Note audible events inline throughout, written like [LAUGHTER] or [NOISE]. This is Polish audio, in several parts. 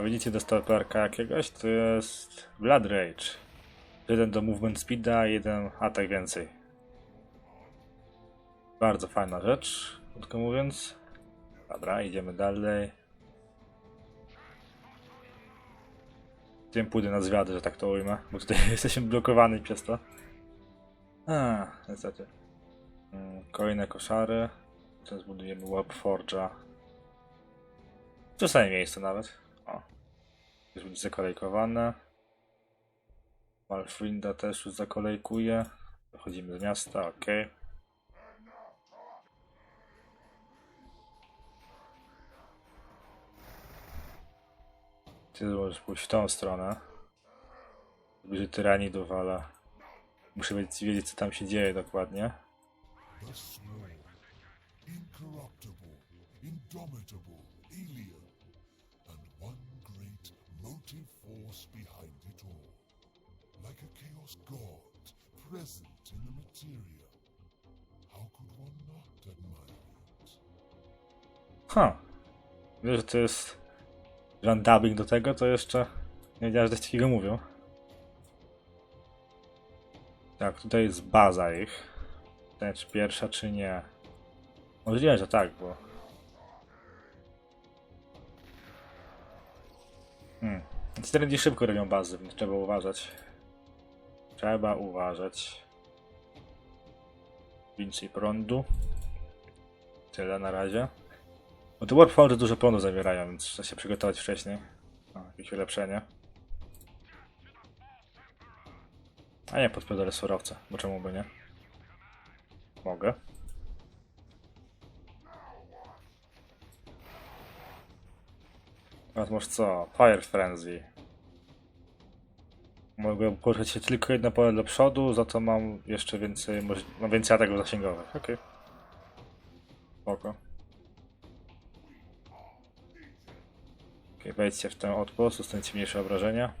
A widzicie dostał perka jakiegoś? To jest Blood Rage. Jeden do movement speeda, jeden atak więcej. Bardzo fajna rzecz, krótko mówiąc. Dobra, idziemy dalej. Tym pójdę na zwiady, że tak to ujmę, bo tutaj [LAUGHS] jesteśmy blokowani przez to. A, niestety. Mm, Kolejne koszary. Teraz budujemy Warpforge'a. W tym samym miejscu nawet. O. Już będzie zakolejkowane. Malfrinda też już zakolejkuje. Wychodzimy z miasta, ok. Ty możesz pójść w tą stronę. Bliżej tyranidów, ale muszę wiedzieć, co tam się dzieje dokładnie. Indomitable, alien. Motive force behind it all. Like a chaos god, present in the materia. How could one not admire it? Ha! Wiesz, że to jest Grand do tego, to jeszcze nie wiedziałem, że coś takiego mówią. Tak, tutaj jest baza ich. Pytanie, czy pierwsza, czy nie. Możliwe, że tak, bo... Hmm. Sterendy szybko robią bazy, więc trzeba uważać. Trzeba uważać. Więcej prądu. Tyle na razie. Bo te Warforge dużo prądu zawierają, więc trzeba się przygotować wcześniej. O, jakieś ulepszenie. A nie, podpierdolę surowce, bo czemu by nie? Mogę. Teraz masz co? Fire Frenzy. Mogę poruszać się tylko jedno pole do przodu, za to mam jeszcze więcej, mam więcej ataków zasięgowych. Okej. Spoko. Okej, wejdźcie w ten odpust, dostaniecie mniejsze obrażenia.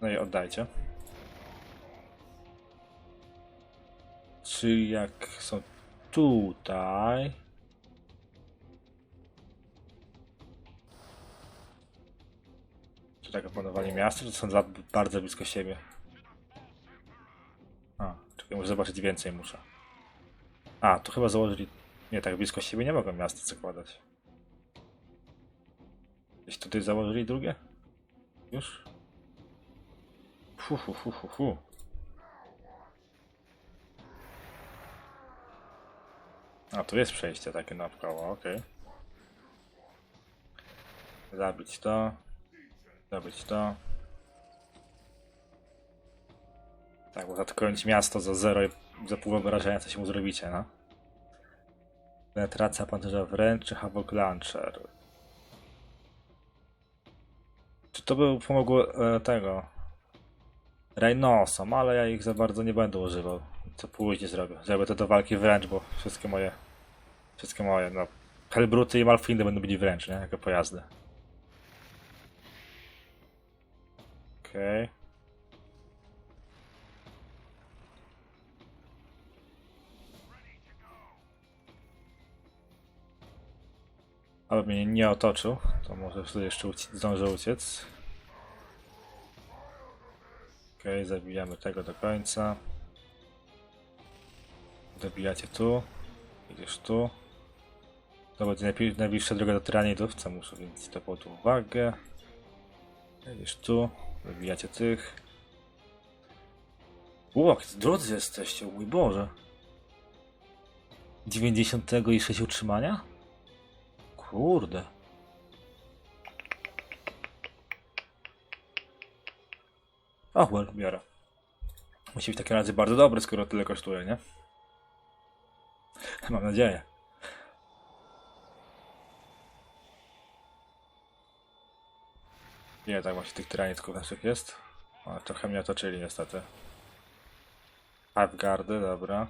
No i oddajcie. Czyli jak są tutaj... Czy tak opanowanie miasta, czy są za bardzo blisko siebie? A, czekaj, muszę zobaczyć więcej muszę. A, tu chyba założyli... Nie, tak blisko siebie nie mogą miasta zakładać. Gdzieś tutaj założyli drugie? Już? Fu, fu, fu, fu. A, tu jest przejście takie naokoło, okej. Zabić to. Zabić to. Tak, bo zaatakując miasto za zero i za pół obrażenia, co się mu zrobicie, no. Penetracja pancerza wręcz czy Havoc Launcher? Czy to by pomogło e, tego? Rhinosom, ale ja ich za bardzo nie będę używał. Co później zrobię. Zrobię to do walki wręcz, bo wszystkie moje. Wszystkie moje, no. Hellbruty i Malfindy będą byli wręcz, nie? Jako pojazdy. Okej. Ale mnie nie otoczył, to może wtedy jeszcze uci- zdążę uciec. Okej, zabijamy tego do końca. Dobijacie tu. Idziesz tu. To będzie najbliższa droga do tyranidów, co muszę więc to pod uwagę. Idziesz tu. Dobijacie tych. Ło, jak drodzy jesteście, mój Boże. 90 i 6 utrzymania? Kurde. O, well, biorę. Musi być w takim razie bardzo dobry, skoro tyle kosztuje, nie? Mam nadzieję. Nie, tak właśnie tych tyranitków naszych jest. O, trochę mnie otoczyli niestety. Halfguardy, dobra.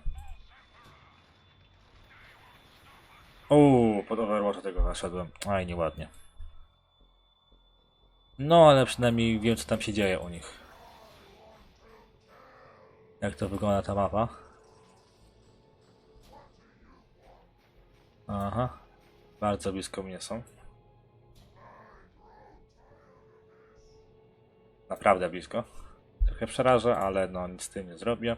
Uuu, pod Overwatcha tego zaszedłem. Aj, nieładnie. No, ale przynajmniej wiem, co tam się dzieje u nich. Jak to wygląda ta mapa. Aha. Bardzo blisko mnie są. Naprawdę blisko. Trochę przeraża, ale no nic z tym nie zrobię.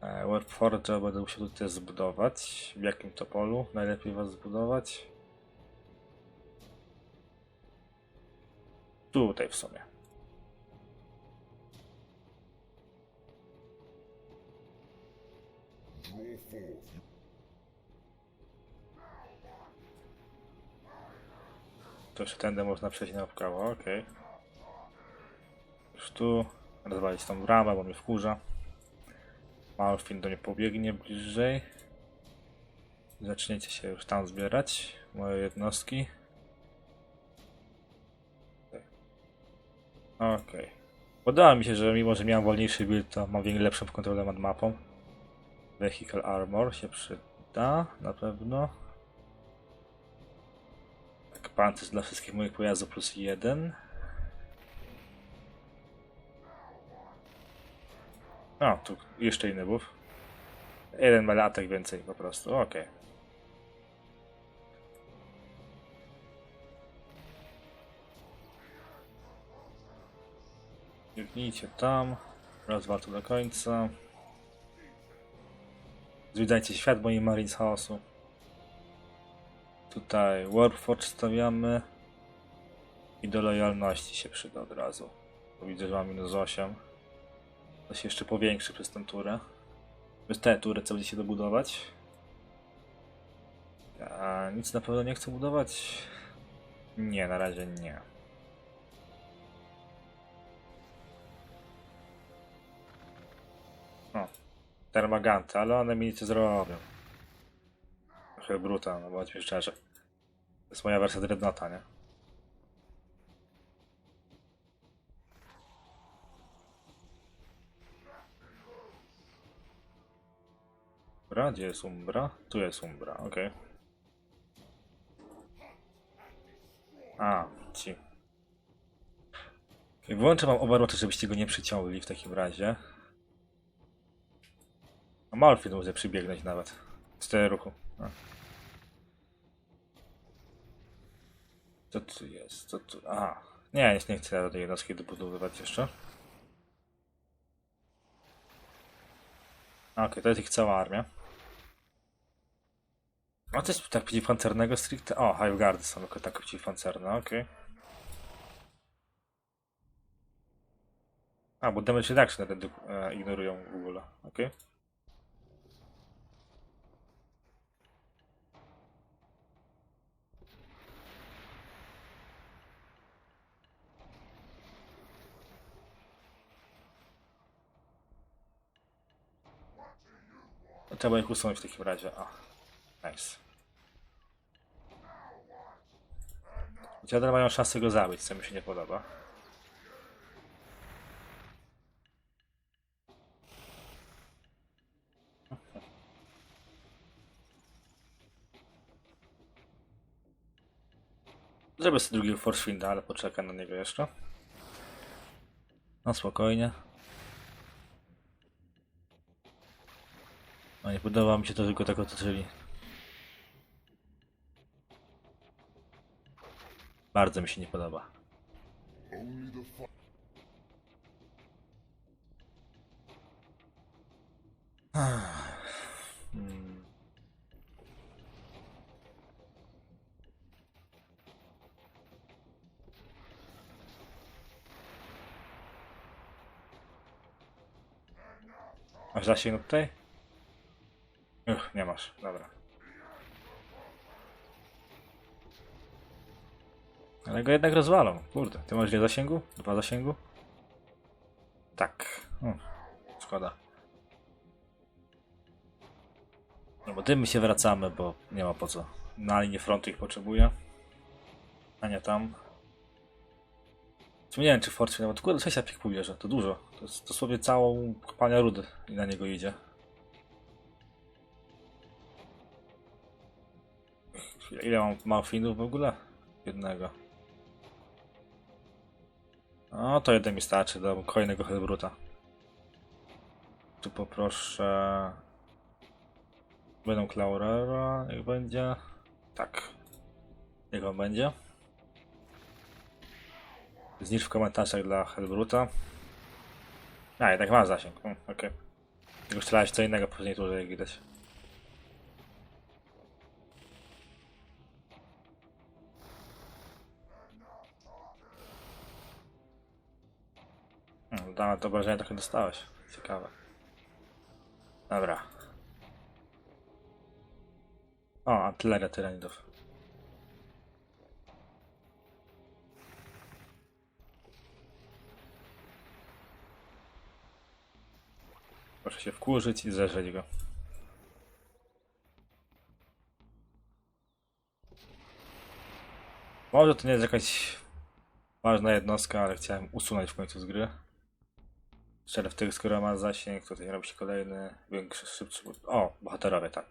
E, Warforge'a będę musiał tutaj zbudować. W jakim to polu najlepiej was zbudować? Tutaj w sumie. To jeszcze tędy można przejść na okej. Już tu rozwalić tą bramę, bo mnie wkurza. Malfin do mnie pobiegnie bliżej. Zaczniecie się już tam zbierać, moje jednostki. Okej. Podoba mi się, że mimo, że miałem wolniejszy build, to mam lepszą kontrolę nad mapą. Vehicle Armor się przyda, na pewno. Tak, pancerz dla wszystkich moich pojazdów plus jeden. O, tu jeszcze inny buff. Jeden ma atak więcej po prostu, okej. Biegnijcie tam. Rozwal to do końca. Zwiedzajcie świat moim Marines Chaosu. Tutaj Warforge stawiamy. I do lojalności się przyda od razu. Bo widzę, że mam minus 8. To się jeszcze powiększy przez tę turę. Przez tę turę, co będziecie dobudować. A nic na pewno nie chcę budować. Nie, na razie nie. O, termaganty, ale one mi nic zrobią. Trochę bruta, no bądźmy szczerzy. To jest moja wersja Dreadnoughta, nie? Dobra, gdzie jest Umbra? Tu jest Umbra, okej. A, ci. Okay, wyłączę wam Overwatch, żebyście go nie przyciągli w takim razie. A Malfin może przybiegnąć nawet. Z ruchu. A. Co tu jest? Co tu? Aha. Nie, nie chcę tej jednostki dobudowywać jeszcze. Okej, to jest ich cała armia. A to jest tak przeciwpancernego stricte. O, Hiveguardy są jako tak przeciwpancerne, okej. A, bo damage reduction redu- e, ignorują w ogóle, okej. To Trzeba ich usunąć w takim razie. Nice. Dziadra mają szansę go zabić, co mi się nie podoba. Zrobię sobie drugiego Force Winda, ale poczekam na niego jeszcze. No spokojnie. No nie podoba mi się to, tylko tak otoczyli. Bardzo mi się nie podoba. Hmm. Masz zasięg tutaj? Uch, nie masz, dobra. Ale go jednak rozwalą. Kurde, ty masz ile zasięgu? Dwa zasięgu? Tak. Hmm. Szkoda. No bo tym my się wracamy, bo nie ma po co. Na linię frontu ich potrzebuję. A nie tam. Nie wiem, czy Fortune nawet kurde 6 pik pobierze, to dużo. To jest dosłownie całą kopalnia rudy i na niego idzie. Ile mam Malfinów w ogóle? Jednego. No to jeden mi starczy do kolejnego Hellbruta. Tu poproszę... Będą Claurera, niech będzie. Tak. Niech on będzie. Znicz w komentarzach dla Helbruta. A, jednak ma zasięg. Hmm, Okej. Tylko strzelałeś co innego później tu, jak widać. Dane to obrażenie trochę dostałeś. Ciekawe. Dobra. O, artyleria tyranidów. Proszę się wkurzyć i zerzeć go. Może to nie jest jakaś ważna jednostka, ale chciałem usunąć w końcu z gry. Strzelę w tych, skoro ma zasięg, tutaj robi się kolejny, większy, szybszy. O, bohaterowie, tak.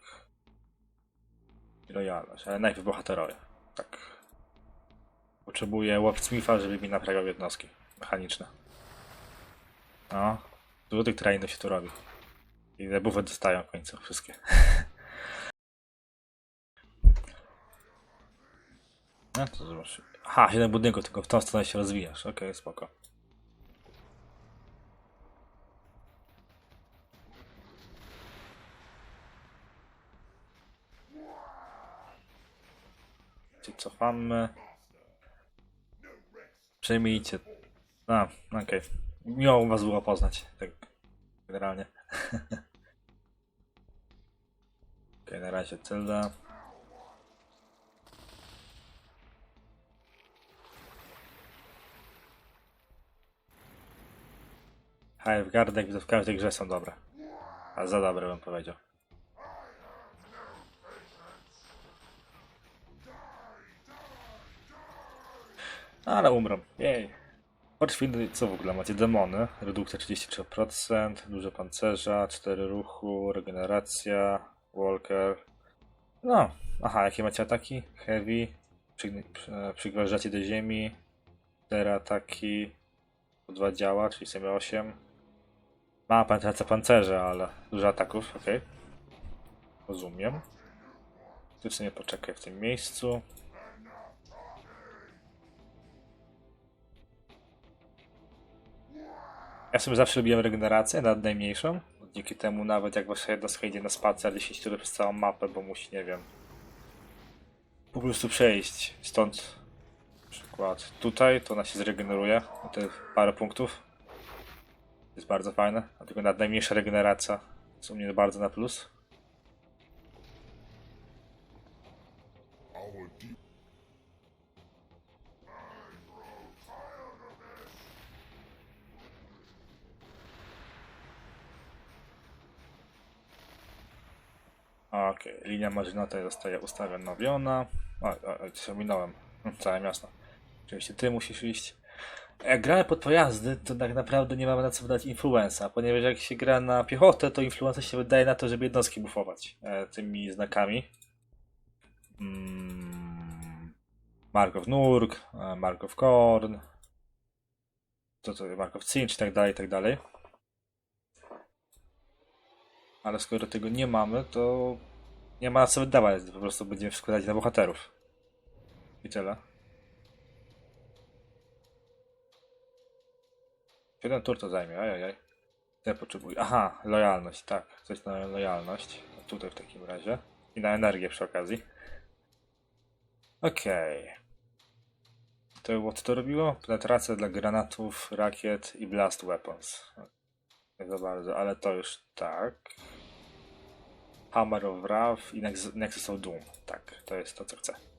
Lojalność, ale najpierw bohaterowie. Tak. Potrzebuję Łapsmitha, żeby mi naprawiał jednostki mechaniczne. No, dużo tych trainów się tu robi. I debuffy dostają w końcu wszystkie. [LAUGHS] No to zobacz. Aha, 7 budynków, tylko w tą stronę się rozwijasz. Okej, spoko. Czyli cofamy. Przejmijcie. A, okej. Miło was było poznać. Tak generalnie. [LAUGHS] Okej, na razie Tylda. Hiveguard, jak widzę, w każdej grze są dobre. A za dobre bym powiedział. Ale umrą. Jej. Portfiny, co w ogóle macie? Demony, redukcja 33%, duże pancerza, 4 ruchu, regeneracja, walker. No, aha, jakie macie ataki? Heavy, przy, przygważacie do ziemi, 4 ataki, po 2 działa, czyli w sumie 8. Ma penetracja pancerza, ale dużo ataków, ok. Rozumiem. Ty w sumie poczekaj w tym miejscu. Ja sobie zawsze lubiłem regenerację, nawet najmniejszą. Dzięki temu nawet jak wasza jednostka idzie na spacer 10 tur przez całą mapę, bo musi, nie wiem, po prostu przejść stąd. Przykład tutaj, to ona się zregeneruje o te parę punktów. Jest bardzo fajne. Tylko nawet najmniejsza regeneracja jest u mnie bardzo na plus. Okej, linia marzynowej zostaje ustawiona. O, o, o coś Całe miasto. Oczywiście ty musisz iść. Jak gramy pod pojazdy, to tak naprawdę nie mamy na co wydać influenza, ponieważ jak się gra na piechotę, to influenza się wydaje na to, żeby jednostki buffować e, tymi znakami. Mm, Markow Nurk, e, Markow Korn, to co, Markow Cinch i tak dalej, i tak dalej. Ale skoro tego nie mamy, to nie ma na co wydawać, po prostu będziemy składać na bohaterów. I tyle. Jeden tur to zajmie, ajajaj. Ja potrzebuję. Aha, lojalność, tak. Coś na lojalność. Tutaj w takim razie. I na energię przy okazji. Okej. To było co to robiło? Penetracja dla granatów, rakiet i blast weapons. Za bardzo, ale to już tak. Hammer of Wrath i Nex- Nexus of Doom. Tak, to jest to co chcę.